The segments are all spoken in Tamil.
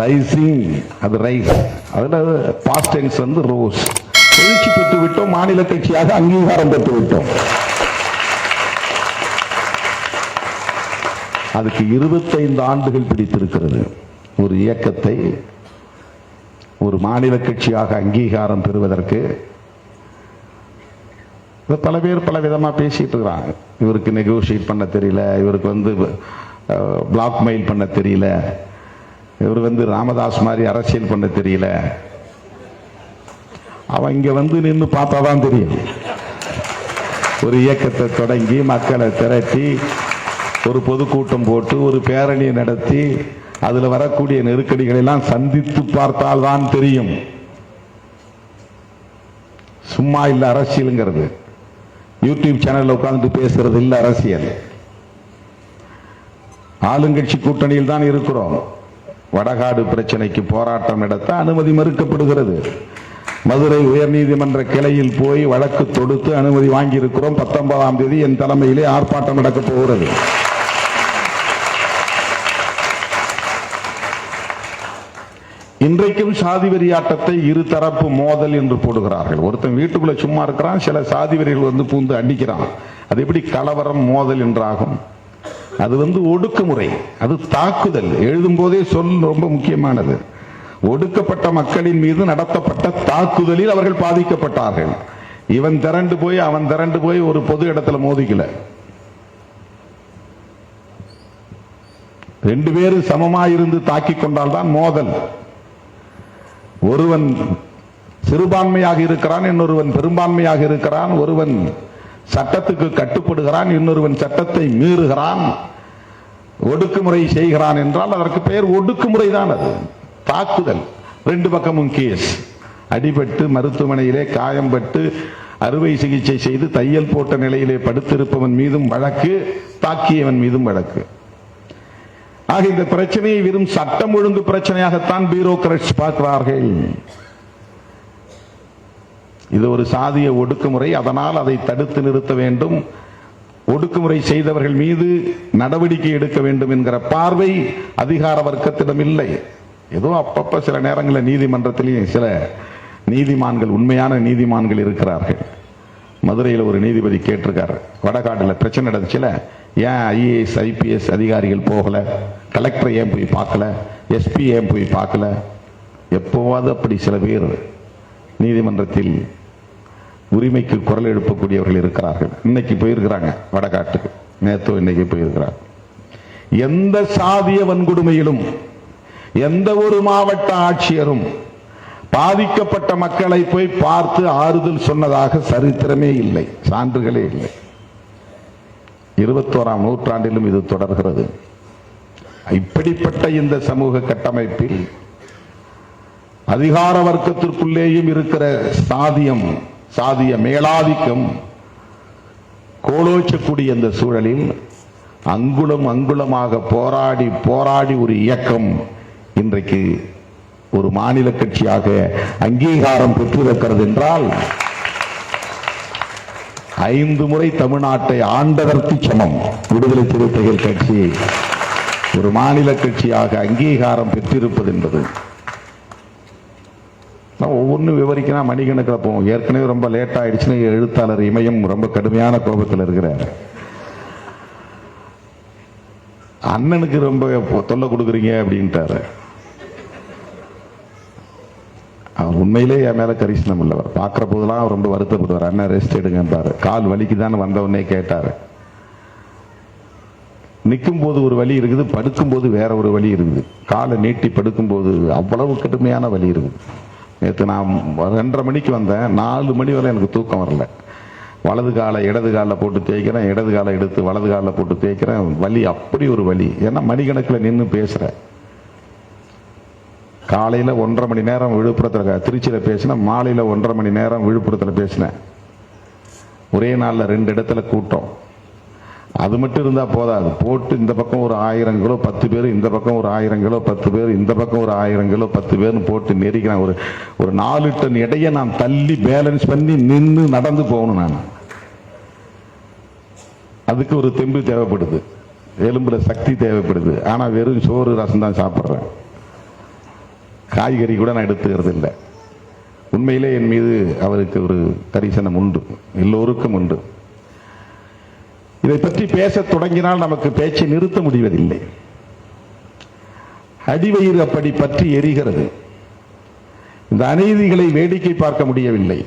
ரைசிங் அது ரைஸ் அதில் பாஸ்ட் டென்ஸ் வந்து ரோஸ் எழுச்சி பெற்று விட்டோம் மாநில கட்சியாக அங்கீகாரம் பெற்று விட்டோம் அதுக்கு இருபத்தைந்து ஆண்டுகள் பிடித்திருக்கிறது. ஒரு இயக்கத்தை ஒரு மாநில கட்சியாக அங்கீகாரம் பெறுவதற்கு. பல பேர் பல விதமாக பேசிட்டு இருக்கிறாங்க. இவருக்கு நெகோசியேட் பண்ண தெரியல இவருக்கு வந்து பிளாக் மெயில் பண்ண தெரியல. இவர் வந்து ராமதாஸ் மாதிரி அரசியல் பண்ண தெரியல. அவன் இங்க வந்து நின்று பார்த்தா தான் தெரியும். ஒரு இயக்கத்தை தொடங்கி மக்களை திரட்டி ஒரு பொதுக்கூட்டம் போட்டு ஒரு பேரணி நடத்தி அதில் வரக்கூடிய நெருக்கடிகளெல்லாம் சந்தித்து பார்த்தால் தான் தெரியும். சும்மா இல்லை அரசியலுங்கிறது. யூடியூப் சேனலில் உட்காந்துட்டு பேசுறது இல்லை அரசியல். ஆளுங்கட்சி கூட்டணியில் தான் இருக்கிறோம். வடகாடு பிரச்சனைக்கு போராட்டம் நடத்த அனுமதி மறுக்கப்படுகிறது. மதுரை உயர்நீதிமன்ற கிளையில் போய் வழக்கு தொடுத்து அனுமதி வாங்கி இருக்கிறோம் பத்தொன்பதாம் தேதி என் தலைமையிலே ஆர்ப்பாட்டம் நடக்கப் போகிறது. இன்றைக்கும் சாதி வெறியாட்டத்தை இருதரப்பு மோதல் என்று போடுகிறார்கள். ஒருத்தன் வீட்டுக்குள்ள சும்மா இருக்கிறான் சில சாதி வெறிகள் வந்து பூந்து அடிக்கிறான். அது எப்படி கலவரம் மோதல் என்றாகும்? அது வந்து ஒடுக்குமுறை அது தாக்குதல். எழுதும் போதே சொல் ரொம்ப முக்கியமானது. ஒடுக்கப்பட்ட மக்களின் மீது நடத்தப்பட்ட தாக்குதலில் அவர்கள் பாதிக்கப்பட்டார்கள். இவன் திரண்டு போய் அவன் திரண்டு போய் ஒரு பொது இடத்துல மோதிக்கல. ரெண்டு பேரும் சமமாயிருந்து தாக்கிக் கொண்டால்தான் மோதல். ஒருவன் சிறுபான்மையாக இருக்கிறான் இன்னொருவன் பெரும்பான்மையாக இருக்கிறான். ஒருவன் சட்டத்துக்கு கட்டுப்படுகிறான் இன்னொருவன் சட்டத்தை மீறுகிறான் ஒடுக்குமுறை செய்கிறான் என்றால் அதற்கு பெயர் ஒடுக்குமுறை தான் அது. தாக்குதல். ரெண்டு பக்கமும் கேஸ் அடிபட்டு மருத்துவமனையிலே காயம்பட்டு அறுவை சிகிச்சை செய்து தையல் போட்ட நிலையிலே படுத்திருப்பவன் மீதும் வழக்கு தாக்கியவன் மீதும் வழக்கு. ஆக இந்த பிரச்சனையை வெறும் சட்டம் ஒழுங்கு பிரச்சனையாகத்தான் பியூரோக்ராட்ஸ் பார்க்கிறார்கள். இது ஒரு சாதிய ஒடுக்குமுறை. அதனால் அதை தடுத்து நிறுத்த வேண்டும். ஒடுக்குமுறை செய்தவர்கள் மீது நடவடிக்கை எடுக்க வேண்டும் என்கிற பார்வை அதிகார வர்க்கத்திடம் இல்லை. ஏதோ அப்பப்ப சில நேரங்களில் நீதிமன்றத்திலேயும் சில நீதிமான்கள் உண்மையான நீதிமான்கள் இருக்கிறார்கள். மதுரையில் ஒரு நீதிபதி கேட்டிருக்காரு. வடகாட்டில் பிரச்சனை நடந்துச்சுல. ஏன் ஐஏஎஸ் ஐபிஎஸ் அதிகாரிகள் போகல? கலெக்டர் ஏன் போய் பார்க்கல? எஸ்பி ஏன் போய் பார்க்கல? எப்போவாது அப்படி சில பேர் நீதிமன்றத்தில் உரிமைக்கு குரல் எழுப்பக்கூடியவர்கள் இருக்கிறார்கள். இன்னைக்கு போயிருக்கிறாங்க வடகாட்டுக்கு. நேத்தோ இன்னைக்கு போயிருக்கிறார். எந்த சாதிய வன்கொடுமையிலும் எந்த ஒரு மாவட்ட ஆட்சியரும் பாதிக்கப்பட்ட மக்களை போய் பார்த்து ஆறுதல் சொன்னதாக சரித்திரமே இல்லை சான்றுகளே இல்லை. இருபத்தோராம் நூற்றாண்டிலும் இது தொடர்கிறது. இப்படிப்பட்ட இந்த சமூக கட்டமைப்பில் அதிகார வர்க்கத்திற்குள்ளேயும் இருக்கிற சாதியம் சாதிய மேலாதிக்கம் கோலோச்சக்கூடிய இந்த சூழலில் அங்குலம் அங்குலமாக போராடி போராடி ஒரு இயக்கம் இன்றைக்கு ஒரு மாநில கட்சியாக அங்கீகாரம் பெற்றிருக்கிறது என்றால் ஐந்து முறை தமிழ்நாட்டை ஆண்டதற்கு சமம். விடுதலை சிறுத்தைகள் கட்சி ஒரு மாநில கட்சியாக அங்கீகாரம் பெற்றிருப்பது என்பது. நான் ஒவ்வொன்றும் விவரிக்கினா மணிக்கணக்கில் போவோம். ஏற்கனவே ரொம்ப லேட் ஆயிடுச்சுன்னு எழுத்தாளர் இமயம் ரொம்ப கடுமையான கோபத்தில் இருக்கிறார். அண்ணனுக்கு ரொம்ப தொல்லை கொடுக்குறீங்க அப்படின்ட்டாரு. அவர் உண்மையிலே என் மேலே கரிசனம் இல்லவர் பார்க்குற போதெல்லாம் ரொம்ப வருத்தப்படுவார். அண்ணன் ரெஸ்ட் எடுங்கன்றாரு கால் வலிக்குதான்னு வந்தவொடனே கேட்டார். நிற்கும் போது ஒரு வலி இருக்குது படுக்கும்போது வேற ஒரு வழி இருக்குது. காலை நீட்டி படுக்கும்போது அவ்வளவு கடுமையான வலி இருக்குது. நேற்று நான் ரெண்டரை மணிக்கு வந்தேன். நாலு மணி வரை எனக்கு தூக்கம் வரல. வலது காலை இடது காலில் போட்டு தேய்க்கிறேன். இடது காலை எடுத்து வலது காலில் போட்டு தேய்க்கிறேன். வலி அப்படி ஒரு வலி. ஏன்னா மணிக்கணக்கில் நின்று பேசுகிறேன் காலையில் ஒன்றரை மணி நேரம் விழுப்புரத்தில் திருச்சியில் பேசினேன் மாலையில் ஒன்றரை மணி நேரம் விழுப்புரத்தில் பேசினேன் ஒரே நாளில் ரெண்டு இடத்துல கூட்டம். அது மட்டும் இருந்தால் போதாது. போட்டு இந்த பக்கம் ஒரு ஆயிரம் கிலோ பத்து பேர் இந்த பக்கம் ஒரு ஆயிரம் கிலோ பத்து பேர் இந்த பக்கம் ஒரு ஆயிரம் கிலோ பத்து பேர்னு போட்டு நெருக்கிறேன் ஒரு ஒரு நாலு டன் இடையை நான் தள்ளி பேலன்ஸ் பண்ணி நின்று நடந்து போகணும் நான். அதுக்கு ஒரு தெம்பு தேவைப்படுது. எலும்புல சக்தி தேவைப்படுது. ஆனால் வெறும் சோறு ரசம் தான் சாப்பிட்றேன். காய்கறி கூட நான் எடுத்துக்கிறது இல்லை உண்மையிலே என் மீது அவருக்கு ஒரு தரிசனம் உண்டு. எல்லோருக்கும் உண்டு. இதை பற்றி பேசத் தொடங்கினால் நமக்கு பேச்சை நிறுத்த முடிவதில்லை. அடிவயிறு அப்படி பற்றி எரிகிறது. இந்த அநீதிகளை வேடிக்கை பார்க்க முடியவில்லை.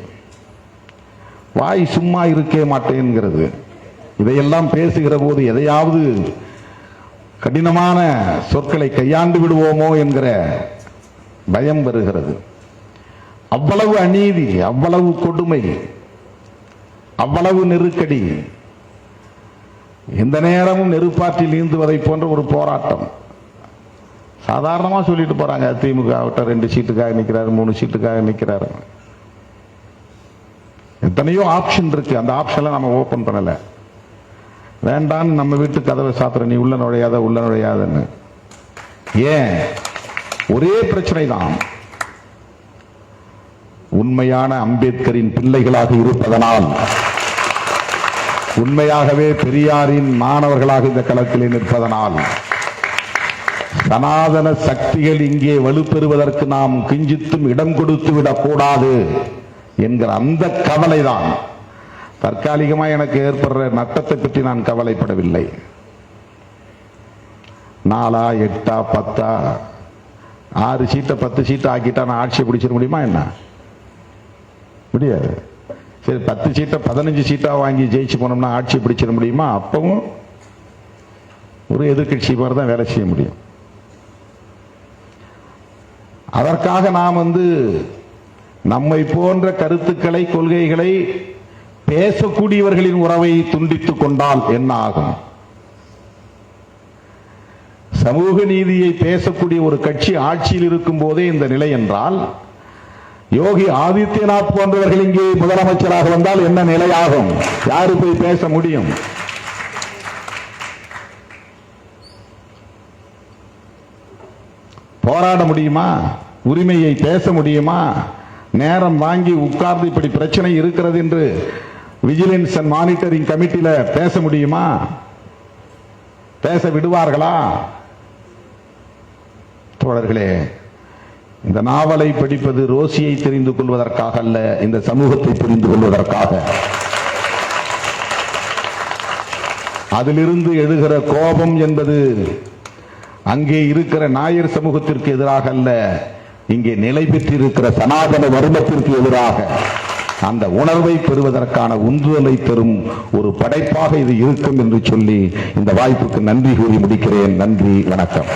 வாய் சும்மா இருக்கே மாட்டேங்கிறது இதையெல்லாம் பேசுகிற போது எதையாவது கடினமான சொற்களை கையாண்டு விடுவோமோ என்கிற பயம் வருகிறது. அவ்வளவு அநீதி அவ்வளவு கொடுமை அவ்வளவு நெருக்கடி எந்த நேரமும் நெருப்பாற்றில் நீந்துவதை போன்ற ஒரு போராட்டம். சாதாரணமா சொல்லிட்டு போறாங்க திமுக விட்ட ரெண்டு சீட்டுக்காக நிற்கிறாரு மூணு சீட்டுக்காக நிக்கிறாரு. எத்தனையோ ஆப்ஷன் இருக்கு. அந்த ஆப்ஷன்ல நம்ம ஓபன் பண்ணல. வேண்டான்னு நம்ம வீட்டு கதவை சாத்துற நீ உள்ள நுழையாத உள்ள நுழையாதன்னு. ஏன்? ஒரே பிரச்சனை தான் உண்மையான அம்பேத்கரின் பிள்ளைகளாக இருப்பதனால். உண்மையாகவே பெரியாரின் மாணவர்களாக இந்த களத்திலே நிற்பதனால் சனாதன சக்திகள் இங்கே வலுப்பெறுவதற்கு நாம் கிஞ்சித்தும் இடம் கொடுத்து விடக்கூடாது என்கிற அந்த கவலைதான். தற்காலிகமாக எனக்கு ஏற்படுற நட்டத்தை பற்றி நான் கவலைப்படவில்லை. நாலா எட்டா பத்தா ஆறு சீட்டை பத்து சீட்டை ஆக்கிட்டா நான் ஆட்சியை பிடிச்சிட முடியுமா என்ன? முடியாது. சரி பத்து சீட்டை பதினஞ்சு சீட்டா வாங்கி ஜெயிச்சு போனோம்னா ஆட்சி பிடிச்சிட முடியுமா? அப்பவும் ஒரு எதிர்கட்சி மாதிரி தான் வேலை செய்ய முடியும். அதற்காக நாம் வந்து நம்மை போன்ற கருத்துக்களை கொள்கைகளை பேசக்கூடியவர்களின் உறவை துண்டித்துக் கொண்டால் என்ன ஆகும்? சமூக நீதியை பேசக்கூடிய ஒரு கட்சி ஆட்சியில் இருக்கும் போதே இந்த நிலை என்றால் யோகி ஆதித்யநாத் போன்றவர்கள் இங்கே முதலமைச்சராக வந்தால் என்ன நிலையாகும்? யாரு போய் பேச முடியும்? போராட முடியுமா? உரிமையை பேச முடியுமா? நேரம் வாங்கி உட்கார்ந்து இப்படி பிரச்சனை இருக்கிறது என்று விஜிலன்ஸ் அண்ட் மானிட்டரிங் கமிட்டியில பேச முடியுமா? பேச விடுவார்களா? தோழர்களே இந்த நாவலை படிப்பது ரோசியை தெரிந்து கொள்வதற்காக அல்ல இந்த சமூகத்தை புரிந்து கொள்வதற்காக. அதிலிருந்து எழுகிற கோபம் என்பது அங்கே இருக்கிற நாயர் சமூகத்திற்கு எதிராக அல்ல இங்கே நிலை பெற்றிருக்கிற சனாதன வர்மத்திற்கு எதிராக. அந்த உணர்வை பெறுவதற்கான உந்துதலை தரும் ஒரு படைப்பாக இது இருக்கும் என்று சொல்லி இந்த வாய்ப்புக்கு நன்றி கூறி முடிக்கிறேன். நன்றி வணக்கம்.